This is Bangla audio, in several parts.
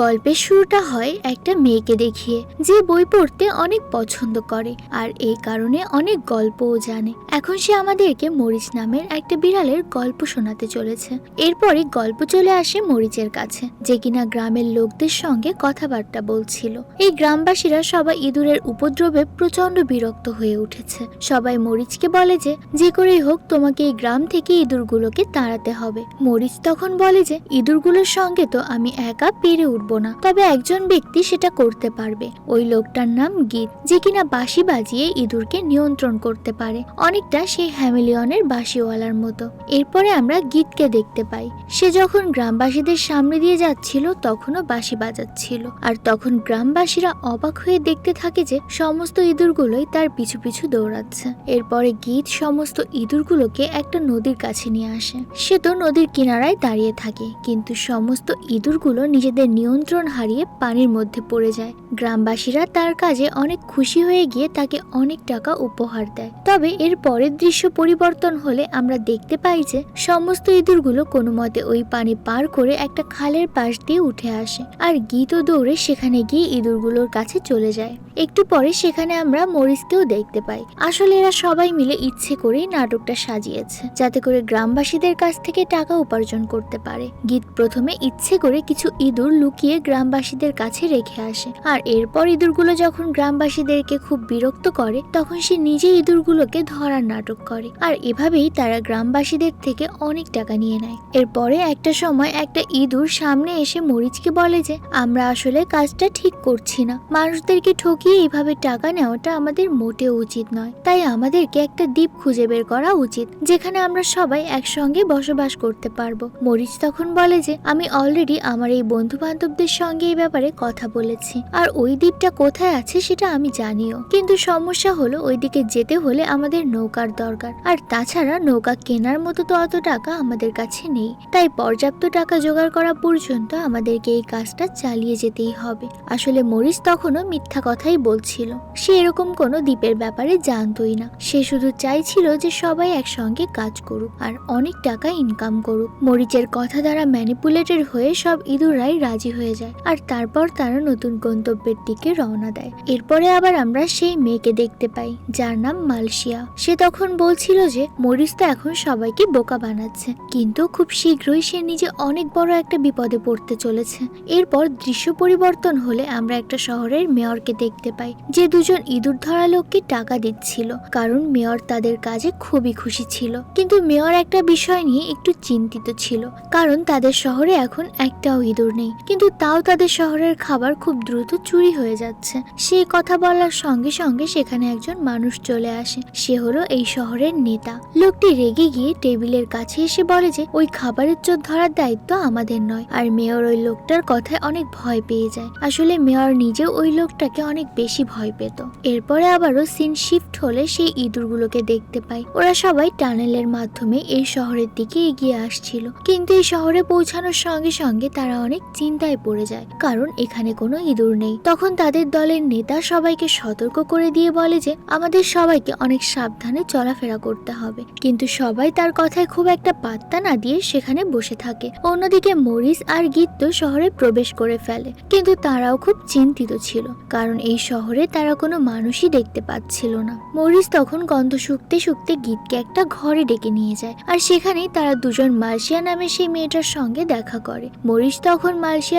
গল্পের শুরুটা হয় একটা মেয়েকে দেখিয়ে, যে বই পড়তে অনেক পছন্দ করে আর এই কারণে অনেক গল্পও জানে। এখন সে আমাদেরকে মরিচ নামের একটা বিড়ালের গল্প শোনাতে চলেছে। এরপরে গল্প চলে আসে মরিচের কাছে, যে কিনা গ্রামের লোকদের সঙ্গে কথাবার্তা বলছিল। এই গ্রামবাসীরা সবাই ইঁদুরের উপদ্রবে প্রচণ্ড বিরক্ত হয়ে উঠেছে। সবাই মরিচকে বলে যে যে করেই হোক তোমাকে এই গ্রাম থেকে ইঁদুরগুলোকে তাড়াতে হবে। মরিচ তখন বলে যে, ইঁদুরগুলোর সঙ্গে তো আমি একা পেরে উঠবো না। তবে একজন ব্যক্তি সেটা করতে পারবে। ওই লোকটার নাম গীত, যে কিনা বাঁশি বাজিয়ে ইঁদুরকে নিয়ন্ত্রণ করতে পারে। অনেকটা সেই হ্যামিলিয়নের বাঁশিওয়ালার মতো। এরপরে আমরা গীতকে দেখতে পাই। সে যখন গ্রামবাসীদের সামনে দিয়ে যাচ্ছিল, তখনও বাঁশি বাজাচ্ছিল। আর তখন গ্রামবাসীরা অবাক হয়ে দেখতে থাকে যে, সমস্ত ইঁদুরগুলোই তার পিছু পিছু দৌড়াচ্ছে। এরপরে গীত সমস্ত ইঁদুরগুলোকে একটা নদীর কাছে নিয়ে আসে। সে তো নদীর কিনারায় দাঁড়িয়ে থাকে। কিন্তু সমস্ত ইঁদুরগুলো নিজেদের নিয়ন্ত্রণ হারিয়ে পানির মধ্যে পড়ে যায়। গ্রামবাসীরা তার কাজে অনেক খুশি হয়ে গিয়ে তাকে অনেক টাকা উপহার দেয়। তবে এর পরের দৃশ্য পরিবর্তন হলে আমরা দেখতে পাই যে সমস্ত ইঁদুরগুলো কোনো মতে ওই পানি পার করে একটা খালের পাশ দিয়ে উঠে আসে আর গীতও দৌড়ে সেখানে গিয়ে ইঁদুরগুলোর কাছে চলে যায়। একটু পরে সেখানে আমরা মরিসকেও দেখতে পাই। আসলে এরা সবাই মিলে ইচ্ছে করেই নাটকটা সাজিয়েছে, যাতে করে গ্রামবাসীদের কাছ থেকে টাকা উপার্জন করতে পারে। গীত প্রথমে ইচ্ছে করে কিছু ইঁদুর লুকিয়ে গ্রামবাসীদের কাছে রেখে আসে। আর এরপর ইঁদুরগুলো যখন গ্রামবাসীদেরকে খুব বিরক্ত করে, তখন সে নিজে ইঁদুরগুলোকে ধরার নাটক করে। আর এভাবেই তারা গ্রামবাসীদের থেকে অনেক টাকা নিয়ে নেয়। এরপরে একটা সময় একটা ইঁদুর সামনে এসে মরিচকে বলে যে, আমরা আসলে কাজটা ঠিক করছি না। মানুষদেরকে ঠকিয়ে এইভাবে টাকা নেওয়াটা আমাদের মোটেও উচিত নয়। তাই আমাদেরকে একটা দ্বীপ খুঁজে বের করা উচিত, যেখানে আমরা সবাই একসঙ্গে বসবাস করতে পারব। মরিচ তখন বলে যে, আমি অলরেডি আমার এই বন্ধু বান্ধবদের সঙ্গে এই ব্যাপারে কথা বলেছি। আর ওই দ্বীপটা কোথায় আছে সেটা আমি জানিও। কিন্তু সমস্যা হলো ওইদিকে যেতে হলে আমাদের নৌকার দরকার। আর তাছাড়া নৌকা কেনার মতো তো অত টাকা আমাদের কাছে নেই। তাই পর্যাপ্ত টাকা জোগাড় করা পর্যন্ত আমাদেরকে এই কাজটা চালিয়ে যেতেই হবে। আসলে মরিস তখনও মিথ্যা কথাই বলছিল। সে এরকম কোনো দ্বীপের ব্যাপারে জানতোই না। সে শুধু চাইছিল যে সবাই একসঙ্গে কাজ করুক আর অনেক টাকা ইনকাম করুক। মরিচের কথা দ্বারা ম্যানিপুলেটেড হয়ে সব ইঁদুররাই রাজি হয়ে যায়। আর তারপর তারা নতুন গন্তব্যের দিকে রওনা দেয়। এরপরে আবার আমরা সেই মেয়েকে দেখতে পাই, যার নাম মালসিয়া সে তখন বলছিল যে, মরিস তো এখন সবাইকে বোকা বানাচ্ছে। কিন্তু খুব শীঘ্রই সে নিজে অনেক বড় একটা বিপদে পড়তে চলেছে। এরপর দৃশ্য পরিবর্তন হলে আমরা একটা শহরের মেয়রকে দেখতে পাই, যে দুজন ইঁদুর ধরা লোককে টাকা দিচ্ছিল। কারণ মেয়র তাদের কাজে খুবই খুশি ছিল। কিন্তু মেয়র একটা বিষয় নিয়ে একটু চিন্তিত ছিল, কারণ তাদের শহরে এখন একটাও ইঁদুর নেই। কিন্তু তাও তাদের শহরের খাবার খুব দ্রুত চুরি হয়ে যাচ্ছে। সে কথা বলার সঙ্গে সঙ্গে সেখানে একজন মানুষ চলে আসে। সে হলো এই শহরের নেতা। লোকটি রেগে গিয়ে টেবিলের কাছে এসে বলে যে, ওই খাবারের চোর ধরার দায়িত্ব আমাদের নয়। আর মেয়র ওই লোকটার কথায় অনেক ভয় পেয়ে যায়। আসলে মেয়র নিজেও ওই লোকটাকে অনেক বেশি ভয় পেত। এরপরে আবারও সিন শিফট হলে সেই ইঁদুরগুলোকে দেখতে পাই। ওরা সবাই টানেলের মাধ্যমে এই শহরের দিকে এগিয়ে আসছিল। কিন্তু এই শহরে পৌঁছানোর সঙ্গে সঙ্গে তারা অনেক চিন্তায় পড়ে যায়, কারণ এখানে কোনো ইঁদুর নেই। তখন তাদের দলের নেতা সবাইকে সতর্ক করে দিয়ে বলে যে, আমাদের সবাইকে অনেক সাবধানে চলাফেরা করতে হবে। কিন্তু সবাই তার কথায় খুব একটা পাত্তা না দিয়ে সেখানে বসে থাকে। অন্যদিকে মরিস আর গীত তো শহরে প্রবেশ করে ফেলে, কিন্তু তারাও খুব চিন্তিত ছিল, কারণ এই শহরে তারা কোনো মানুষই দেখতে পাচ্ছিল না। মরিস তখন গন্ধ শুকতে শুকতে গীতকে একটা ঘরে ডেকে নিয়ে যায়, আর সেখানেই তারা দুজন মালসিয়া নামে সেই মেয়েটার সঙ্গে দেখা করে। মরিস তখন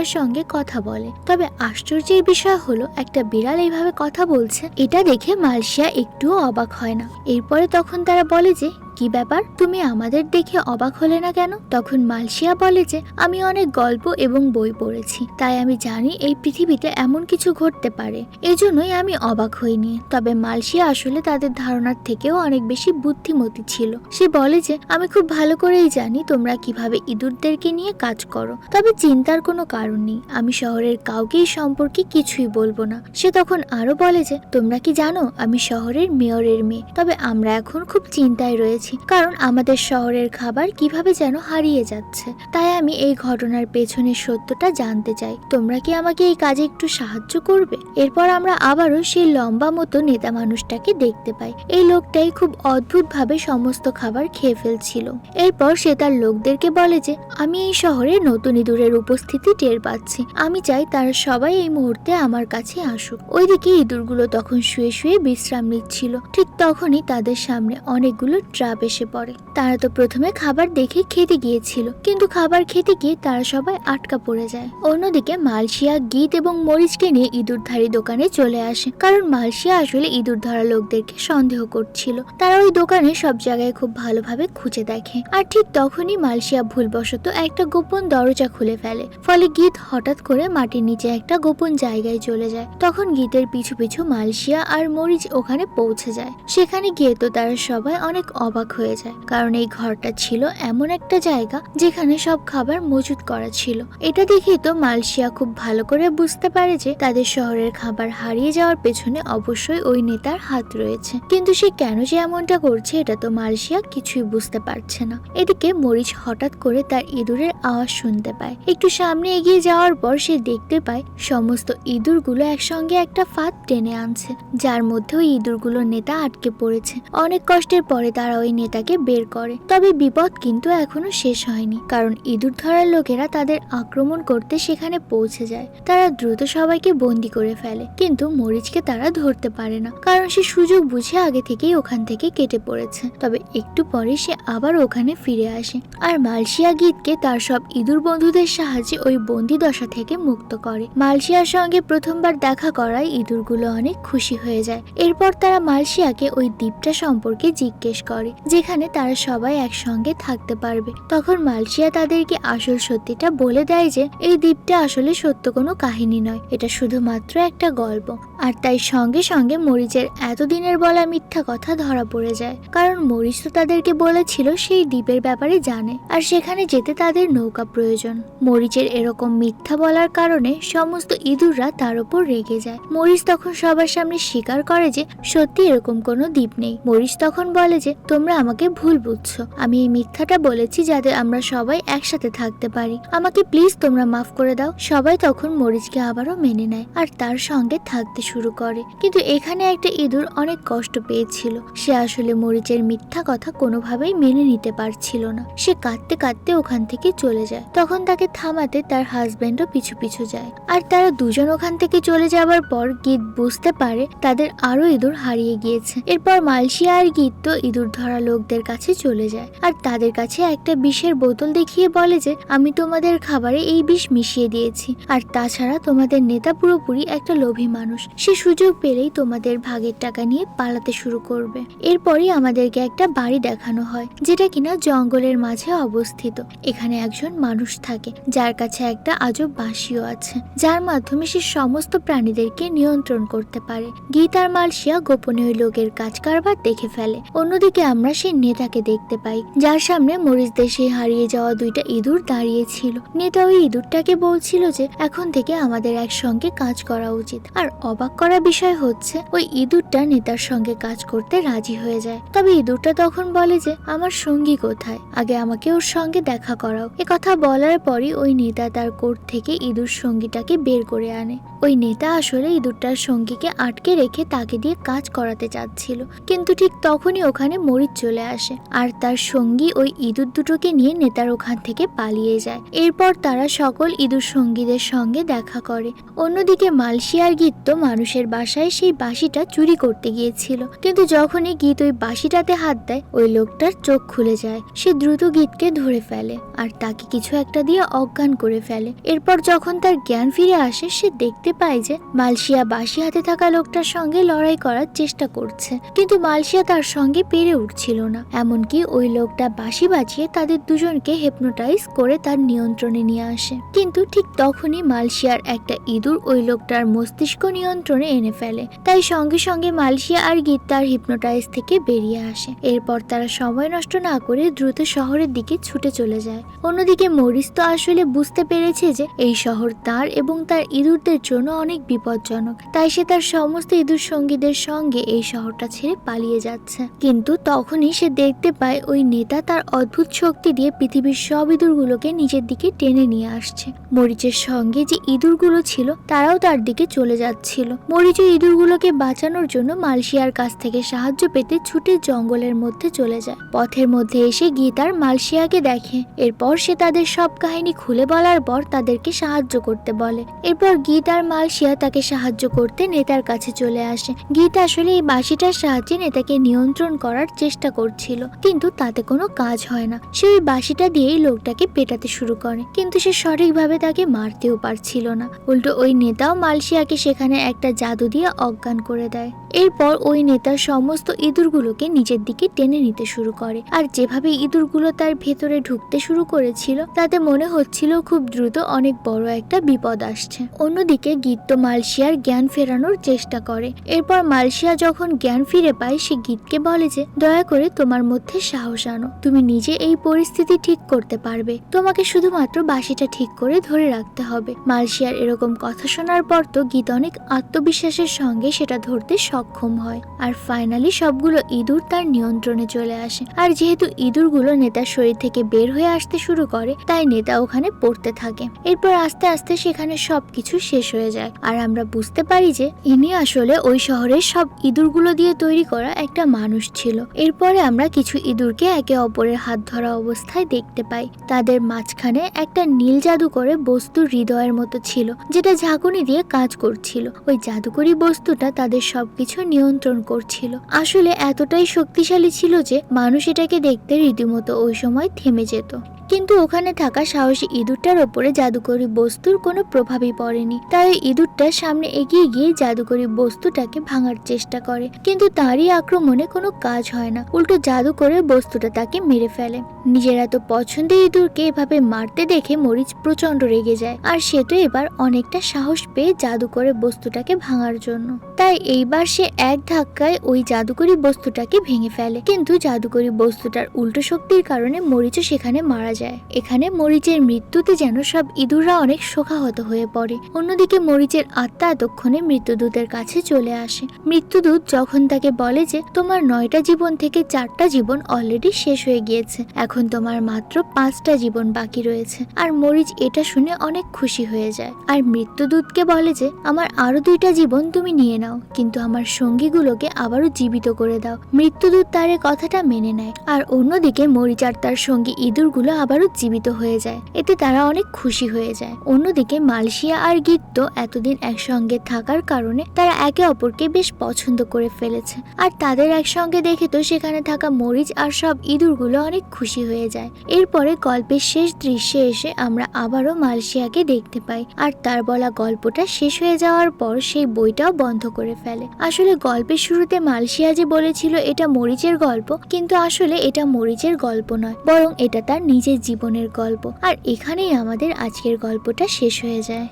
মালসিয়ার সঙ্গে কথা বলে। তবে আশ্চর্যের বিষয় হলো, একটা বিড়াল এইভাবে কথা বলছে, এটা দেখে মালয়েশিয়া একটুও অবাক হয় না। এরপরে তখন তারা বলে যে কি ব্যাপার? তুমি আমাদের দেখে অবাক হলে না কেন? তখন মালসিয়া বলে যে, আমি অনেক গল্প এবং বই পড়েছি। তাই আমি জানি এই পৃথিবীতে এমন কিছু ঘটতে পারে। এজন্যই আমি অবাক হইনি। তবে মালসিয়া আসলে তাদের ধারণার থেকেও অনেক বেশি বুদ্ধিমতী ছিল। সে বলে যে, আমি খুব ভালো করেই জানি তোমরা কীভাবে ইঁদুরদেরকে নিয়ে কাজ করো। তবে চিন্তার কোনো কারণ নেই। আমি শহরের কাউকেই সম্পর্কে কিছুই বলব না। সে তখন আরও বলে যে, তোমরা কি জানো? আমি শহরের মেয়রের মেয়ে। তবে আমরা এখন খুব চিন্তায় রয়েছি। পেয়েছি কারণ আমাদের শহরের খাবার কীভাবে যেন হারিয়ে যাচ্ছে। তাই আমি এই ঘটনার পেছনের সত্যটা জানতে চাই। তোমরা কি আমাকে এই কাজে একটু সাহায্য করবে? এরপর আমরা আবারও সেই লম্বা মতো নেতা মানুষটাকে দেখতে পাই। এই লোকটাই খুব অদ্ভুতভাবে সমস্ত খাবার খেয়ে ফেলছিল। এরপর সে তার লোকদেরকে বলে যে, আমি এই শহরে নতুন ইঁদুরের উপস্থিতি টের পাচ্ছি। আমি চাই তারা সবাই এই মুহূর্তে আমার কাছে আসুক। ওইদিকে ইঁদুরগুলো তখন শুয়ে শুয়ে বিশ্রাম নিচ্ছিল। ঠিক তখনই তাদের সামনে অনেকগুলো ট্রাপ এসে পড়ে। তারা তো প্রথমে খাবার দেখে খেতে গিয়েছিল, কিন্তু খাবার খেতে গিয়ে তারা সবাই আটকা পড়ে যায়। অন্যদিকে মালসিয়া গীত এবং মরিচকে নিয়ে ইঁদুরধারী দোকানে চলে আসে, কারণ মালসিয়া আসলে ইঁদুর ধরা লোকদেরকে সন্দেহ করছিল। তারা ওই দোকানে সব জায়গায় খুব ভালোভাবে খুঁজে দেখে, আর ঠিক তখনই মালসিয়া ভুলবশত একটা গোপন দরজা খুলে ফেলে। ফলে গীত হঠাৎ করে মাটির নিচে একটা গোপন জায়গায় চলে যায়। তখন গীতের পিছু পিছু মালসিয়া আর মরিচ ওখানে পৌঁছে যায়। সেখানে গিয়ে তো তারা সবাই অনেক অবাক হয়ে যায়। কারণ এই ঘরটা ছিল এমন একটা জায়গা যেখানে সব খাবার মজুত করা ছিল। এটা দেখে তো মালসিয়া খুব ভালো করে বুঝতে পারে যে তাদের শহরের খাবার হারিয়ে যাওয়ার পেছনে অবশ্যই ওই নেতার হাত রয়েছে। কিন্তু সে কেন যে এমনটা করছে এটা তো মালসিয়া কিছুই বুঝতে পারছে না। এদিকে মরিচ হঠাৎ করে তার ইঁদুরের আওয়াজ শুনতে পায়। একটু সামনে এগিয়ে যাওয়ার পর সে দেখতে পায় সমস্ত ইঁদুরগুলো একসঙ্গে একটা ফাঁদ টেনে আনছে, যার মধ্যে ওই ইঁদুরগুলোর নেতা আটকে পড়েছে। অনেক কষ্টের পরে তারা ওই নেতাকে বের করে। তবে বিপদ কিন্তু এখনও শেষ হয়নি, কারণ ইঁদুর ধরার লোকেরা তাদের আক্রমণ করতে সেখানে পৌঁছে যায়। তারা দ্রুত সবাইকে বন্দি করে ফেলে, কিন্তু মরিচকে তারা ধরতে পারে না, কারণ সে সুযোগ বুঝে আগে থেকেই ওখান থেকে কেটে পড়েছে। তবে একটু পরে সে আবার ওখানে ফিরে আসে, আর মালসিয়া গীতকে তার সব ইঁদুর বন্ধুদের সাহায্যে ওই বন্দি দশা থেকে মুক্ত করে। মালসিয়ার সঙ্গে প্রথমবার দেখা করায় ইঁদুরগুলো অনেক খুশি হয়ে যায়। এরপর তারা মালসিয়াকে ওই দ্বীপটা সম্পর্কে জিজ্ঞেস করে। যেখানে তারা সবাই একসঙ্গে থাকতে পারবে। তখন মালসিয়া তাদেরকে আসল সত্যিটা বলে দেয় যে, এই দ্বীপটা আসলে সত্য কোনো কাহিনী নয়। এটা শুধুমাত্র একটা গল্প। আর তাই সঙ্গে সঙ্গে মরিচের এতদিনের বলা মিথ্যা কথা ধরা পড়ে যায়। কারণ মরিচ তো তাদেরকে বলেছিল সেই দ্বীপের ব্যাপারে জানে। আর সেখানে যেতে তাদের নৌকা প্রয়োজন। মরিচের এরকম মিথ্যা বলার কারণে সমস্ত ইঁদুররা তার উপর রেগে যায়। মরিচ তখন সবার সামনে স্বীকার করে যে, সত্যি এরকম কোনো দ্বীপ নেই। মরিচ তখন বলে যে, তোমরা আমাকে ভুল বুঝছ। আমি এই মিথ্যাটা বলেছি যাতে আমরা সবাই একসাথে থাকতে পারি। আমাকে প্লিজ তোমরা মাফ করে দাও। সবাই তখন মরিচকে আবারও মেনে নেয় আর তার সঙ্গে থাকতে শুরু করে। কিন্তু এখানে একটা ইঁদুর অনেক কষ্ট পেয়েছিল। সে আসলে মরিচের মিথ্যা কথা কোনোভাবেই মেনে নিতে পারছিল না। সে কাঁদতে কাঁদতে ওখান থেকে চলে যায়। তখন তাকে থামাতে তার হাজবেন্ডও পিছু পিছু যায়। আর তারা দুজন ওখান থেকে চলে যাওয়ার পর গীত বুঝতে পারে তাদের আরও ইঁদুর হারিয়ে গিয়েছে। এরপর মালসিয়া আর গীত তো ইঁদুর ধরা লোকদের কাছে চলে যায়। আর তাদের কাছে একটা বিষের বোতল দেখিয়ে বলে যে, আমি তোমাদের খাবারে এই বিষ মিশিয়ে দিয়েছি। আর তাছাড়া তোমাদের নেতা পুরোপুরি একটা লোভী মানুষ। সে সুযোগ পেলেই তোমাদের ভাগের টাকা নিয়ে পালাতে শুরু করবে। এরপরই আমাদেরকে একটা বাড়ি দেখানো হয়, যেটা কিনা জঙ্গলের মাঝে অবস্থিত। এখানে একজন মানুষ থাকে, যার কাছে একটা আজব বাঁশিও আছে। যার মাধ্যমে সে সমস্ত প্রাণীদেরকে নিয়ন্ত্রণ করতে পারে। গীতার মালসিয়া গোপনীয় লোকের কাজ কারবার দেখে ফেলে। অন্যদিকে আমরা সেই নেতাকে দেখতে পাই। যার সামনে মরিচ দেশে হারিয়ে যাওয়া দুইটা ইঁদুর দাঁড়িয়ে ছিল। নেতা ওই ইঁদুরটাকে বলছিল যে, এখন থেকে আমাদের একসঙ্গে কাজ করা উচিত। আর অবাক করা বিষয় হচ্ছে, ওই ইঁদুরটা নেতার সঙ্গে কাজ করতে রাজি হয়ে যায়। তবে ইঁদুরটা তখন বলে যে, আমার সঙ্গী কোথায়? আগে আমাকে ওর সঙ্গে দেখা করাও। কথা বলার পরই ওই নেতা তার কোট থেকে ইঁদুর সঙ্গীটাকে বের করে আনে। ওই নেতা আসলে ইঁদুরটার সঙ্গীকে আটকে রেখে তাকে দিয়ে কাজ করাতে চাচ্ছিল। কিন্তু ঠিক তখনই ওখানে মরিচ চলে আসে আর তার সঙ্গী ওই ইঁদুর দুটোকে নিয়ে নেতার ওখান থেকে পালিয়ে যায়। এরপর তারা সকল ইঁদুর সঙ্গীদের সঙ্গে দেখা করে। অন্যদিকে মালসিয়ার গীত তো মানুষের বাসায় সেই বাঁশিটা চুরি করতে গিয়েছিল। কিন্তু যখনই গীত ওই বাঁশিটাতে হাত দেয়, ওই লোকটার চোখ খুলে যায়। সে দ্রুত গীতকে ধরে ফেলে আর তাকে কিছু একটা দিয়ে অজ্ঞান করে ফেলে। এরপর যখন তার জ্ঞান ফিরে আসে, সে দেখতে পায় যে মালসিয়া বাসি হাতে থাকা লোকটার সঙ্গে লড়াই করার চেষ্টা করছে। কিন্তু মালসিয়া তার সঙ্গে পেরে উঠছিল না। এমনকি ওই লোকটা বাসি বাজিয়ে তাদের দুজনকে হেপনোটাইজ করে তার নিয়ন্ত্রণে নিয়ে আসে। কিন্তু ঠিক তখনই মালসিয়ার একটা ইঁদুর ওই লোকটার মস্তিষ্ক নিয়ন্ত্রণে এনে ফেলে। তাই সঙ্গে সঙ্গে মালসিয়া আর গীত তার হিপনোটাইজ থেকে বেরিয়ে আসে। এরপর তারা সময় নষ্ট না করে দ্রুত শহরের দিকে ছুটে চলে যায়। অন্যদিকে মরিস তো আসলে বুঝতে পেরেছে যে এই শহর তার এবং তার ইঁদুরদের জন্য জন্য অনেক বিপজ্জনক। তাই সে তার সমস্ত ইঁদুর সঙ্গীদের সঙ্গে এই শহরটা ছেড়ে পালিয়ে যাচ্ছে। কিন্তু তখনই সে দেখতে পায় ওই নেতা তার অদ্ভুত শক্তি দিয়ে পৃথিবীর সব ইঁদুরগুলোকে নিজের দিকে টেনে নিয়ে আসছে। মরিচের সঙ্গে যে ইঁদুরগুলো ছিল, তারাও তার দিকে চলে যাচ্ছিল। মরিচ ইঁদুরগুলোকে বাঁচানোর জন্য মালশিয়ার কাছ থেকে সাহায্য পেতে ছুটে জঙ্গলের মধ্যে চলে যায়। পথের মধ্যে এসে গীতার মালশিয়াকে দেখে। এরপর সে তাদের সব কাহিনী খুলে বলার পর তাদেরকে সাহায্য করতে বলে। এরপর গীত মালশিয়া তাকে সাহায্য করতে নেতার কাছে চলে আসে। গীত আসলে এই বাঁশিটার সাহায্যে নেতাকে নিয়ন্ত্রণ করার চেষ্টা করছিল, কিন্তু তাতে কোনো কাজ হয় না। সে ওই বাঁশিটা দিয়েই লোকটাকে পেটাতে শুরু করে, কিন্তু সে সঠিকভাবে তাকে মারতেও পারছিল না। উল্টো ওই নেতাও মালশিয়াকে সেখানে একটা জাদু দিয়ে অজ্ঞান করে দেয়। এরপর ওই নেতা সমস্ত ইঁদুরগুলোকে নিজের দিকে টেনে নিতে শুরু করে, আর যেভাবে ইঁদুরগুলো তার ভেতরে ঢুকতে শুরু করেছিল, তাতে মনে হচ্ছিল খুব দ্রুত অনেক বড় একটা বিপদ আসছে। অন্যদিকে গীত মালশিয়ার জ্ঞান ফেরানোর চেষ্টা করে। এরপর মালশিয়া যখন জ্ঞান ফিরে পায়, সে গীতকে বলে যে, দয়া করে তোমার মধ্যে সাহস আনো। তুমি নিজে এই পরিস্থিতি ঠিক করতে পারবে। তোমাকে শুধুমাত্র বাসিটা ঠিক করে ধরে রাখতে হবে। মালশিয়ার এরকম কথা শোনার পর তো গীত অনেক আত্মবিশ্বাসের সঙ্গে সেটা ধরতে সক্ষম হয়। আর ফাইনালি সবগুলো ইঁদুর তার নিয়ন্ত্রণে চলে আসে। আর যেহেতু ইঁদুরগুলো নেতার শরীর থেকে বের হয়ে আসতে শুরু করে, তাই নেতা ওখানে পড়তে থাকে। এরপর আস্তে আস্তে সেখানে সবকিছু শেষ হয়ে যায়। আর আমরা বুঝতে পারি যে ইনি আসলে ওই শহরের সব ইঁদুরগুলো দিয়ে তৈরি করা একটা মানুষ ছিল। এরপরে আমরা কিছু ইঁদুরকে একে অপরের হাত ধরা অবস্থায় দেখতে পাই। তাদের মাঝখানে একটা নীল জাদু করে বস্তু হৃদয়ের মতো ছিল, যেটা ঝাঁকুনি দিয়ে কাজ করছিল। ওই জাদুকরি বস্তুটা তাদের সবকিছু নিয়ন্ত্রণ করছিল। আসলে এতটাই শক্তিশালী ছিল যে মানুষ এটাকে দেখতে রীতিমতো ওই সময় থেমে যেত। কিন্তু ওখানে থাকা সাহসী ইঁদুরটার ওপরে জাদুকরি বস্তুর কোনো প্রভাবই পড়েনি। তাই ইঁদুরটা সামনে এগিয়ে গিয়ে জাদুকরি বস্তুটাকে ভাঙার চেষ্টা করে। কিন্তু তারই আক্রমণে কোনো কাজ হয় না। উল্টো জাদু করে বস্তুটা তাকে মেরে ফেলে। নিজের এত পছন্দের ইঁদুরকে এভাবে মারতে দেখে মরিচ প্রচণ্ড রেগে যায়। আর সে তো এবার অনেকটা সাহস পেয়ে জাদু করে বস্তুটাকে ভাঙার জন্য। তাই এইবার সে এক ধাক্কায় ওই জাদুকরি বস্তুটাকে ভেঙে ফেলে। কিন্তু জাদুকরি বস্তুটার উল্টো শক্তির কারণে মরিচও সেখানে মারা যায় এখানে মরিচের মৃত্যুতে যেন সব ইঁদুররা অনেক শোকাহত হয়ে পড়ে। অন্যদিকে মরিচের আত্মা এতক্ষণে মৃত্যুদূতের কাছে চলে আসে। মৃত্যুদূত যখন তাকে বলে যে, তোমার নয়টা জীবন থেকে চারটা জীবন অলরেডি শেষ হয়ে গিয়েছে। এখন তোমার মাত্র পাঁচটা জীবন বাকি রয়েছে। আর মরিচ এটা শুনে অনেক খুশি হয়ে যায়। আর মৃত্যুদূতকে বলে যে, আমার আরও দুইটা জীবন তুমি নিয়ে নাও, কিন্তু আমার সঙ্গীগুলোকে আবারও জীবিত করে দাও। মৃত্যুদূত তার কথাটা মেনে নেয়। আর অন্যদিকে মরিচ আর তার সঙ্গী ইঁদুরগুলো আবারও জীবিত হয়ে যায়। এতে তারা অনেক খুশি হয়ে যায়। অন্যদিকে মালয়েশিয়া আর গিত্ত এতদিন একসঙ্গে থাকার কারণে তারা একে অপরকে বেশ পছন্দ করে ফেলেছে। আর তাদের একসঙ্গে দেখে তো সেখানে থাকা মরিচ আর সব ইঁদুরগুলো অনেক খুশি হয়ে যায়। এরপরে গল্পের শেষ দৃশ্যে এসে আমরা আবারও মালয়েশিয়াকে দেখতে পাই। আর তার বলা গল্পটা শেষ হয়ে যাওয়ার পর সেই বইটাও বন্ধ করে ফেলে। আসলে গল্পের শুরুতে মালয়েশিয়া যে বলেছিল এটা মরিচের গল্প, কিন্তু আসলে এটা মরিচের গল্প নয়, বরং এটা তার নিজের জীবনের গল্প। আর এখানেই আমাদের আজকের গল্পটা শেষ হয়ে যায়।